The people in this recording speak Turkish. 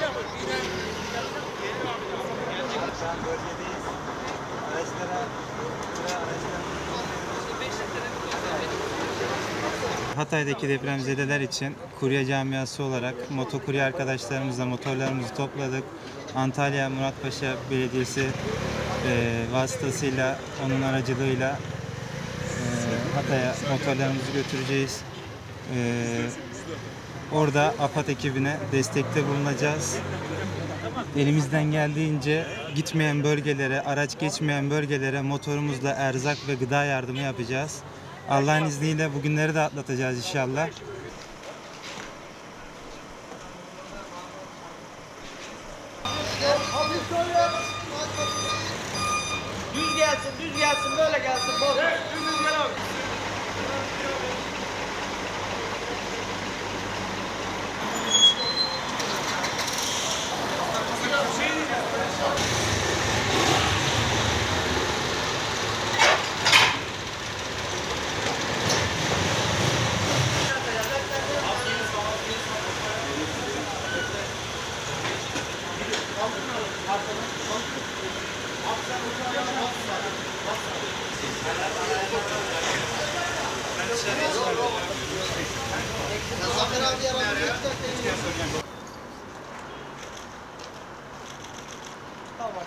Şu an bölgedeyiz. Hatay'daki depremzedeler için kurye camiası olarak motokurye arkadaşlarımızla motorlarımızı topladık. Antalya Muratpaşa Belediyesi e, vasıtasıyla, onun aracılığıyla e, Hatay'a motorlarımızı götüreceğiz. E, orada AFAD ekibine destekte bulunacağız. Elimizden geldiğince gitmeyen bölgelere, araç geçmeyen bölgelere motorumuzla erzak ve gıda yardımı yapacağız. Allah'ın izniyle bugünleri de atlatacağız inşallah. Düz gelsin, düz gelsin, böyle gelsin. Bozma. Tamam.